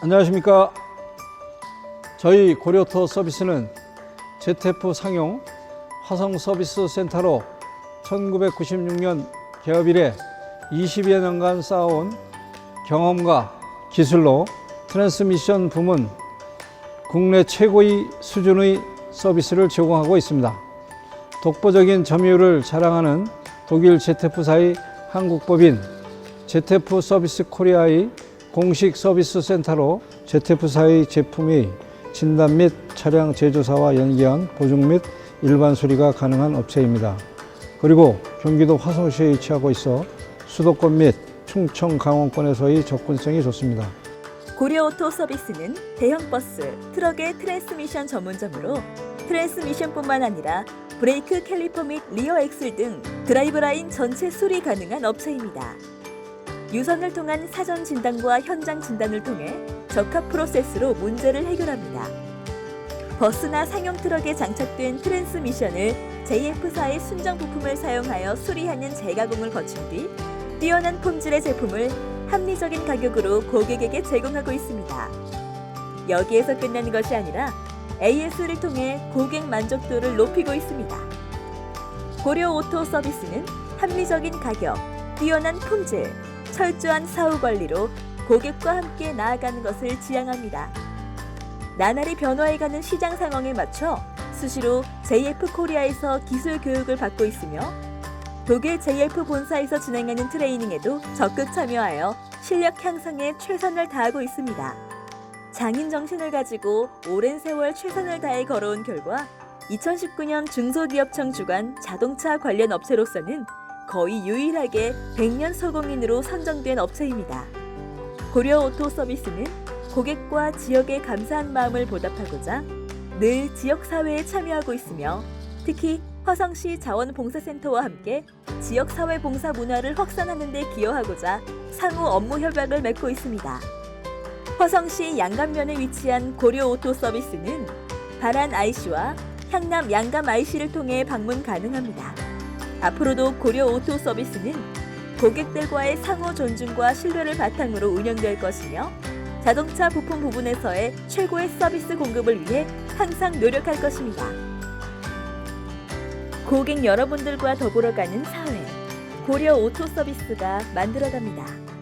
안녕하십니까. 저희 고려토 서비스는 ZF 상용 화성 서비스 센터로 1996년 개업 이래 20여 년간 쌓아온 경험과 기술로 트랜스미션 부문 국내 최고의 수준의 서비스를 제공하고 있습니다. 독보적인 점유율을 자랑하는 독일 ZF사의 한국법인 ZF 서비스 코리아의 공식 서비스 센터로 ZF사의 제품의 진단 및 차량 제조사와 연계한 보증 및 일반 수리가 가능한 업체입니다. 그리고 경기도 화성시에 위치하고 있어 수도권 및 충청 강원권에서의 접근성이 좋습니다. 고려오토 서비스는 대형 버스, 트럭의 트랜스미션 전문점으로 트랜스미션뿐만 아니라 브레이크 캘리퍼 및 리어 엑슬 등 드라이브라인 전체 수리 가능한 업체입니다. 유선을 통한 사전 진단과 현장 진단을 통해 적합 프로세스로 문제를 해결합니다. 버스나 상용 트럭에 장착된 트랜스미션을 JF사의 순정 부품을 사용하여 수리하는 재가공을 거친 뒤 뛰어난 품질의 제품을 합리적인 가격으로 고객에게 제공하고 있습니다. 여기에서 끝나는 것이 아니라 AS를 통해 고객 만족도를 높이고 있습니다. 고려 오토 서비스는 합리적인 가격, 뛰어난 품질, 철저한 사후 관리로 고객과 함께 나아가는 것을 지향합니다. 나날이 변화해가는 시장 상황에 맞춰 수시로 JF 코리아에서 기술 교육을 받고 있으며 독일 JF 본사에서 진행하는 트레이닝에도 적극 참여하여 실력 향상에 최선을 다하고 있습니다. 장인 정신을 가지고 오랜 세월 최선을 다해 걸어온 결과 2019년 중소기업청 주관 자동차 관련 업체로서는 거의 유일하게 100년 소공인으로 선정된 업체입니다. 고려 오토 서비스는 고객과 지역의 감사한 마음을 보답하고자 늘 지역 사회에 참여하고 있으며 특히 화성시 자원봉사센터와 함께 지역 사회 봉사 문화를 확산하는 데 기여하고자 상호 업무 협약을 맺고 있습니다. 화성시 양감면에 위치한 고려 오토 서비스는 바란 IC와 향남 양감 IC를 통해 방문 가능합니다. 앞으로도 고려 오토 서비스는 고객들과의 상호 존중과 신뢰를 바탕으로 운영될 것이며 자동차 부품 부분에서의 최고의 서비스 공급을 위해 항상 노력할 것입니다. 고객 여러분들과 더불어 가는 사회 고려 오토 서비스가 만들어갑니다.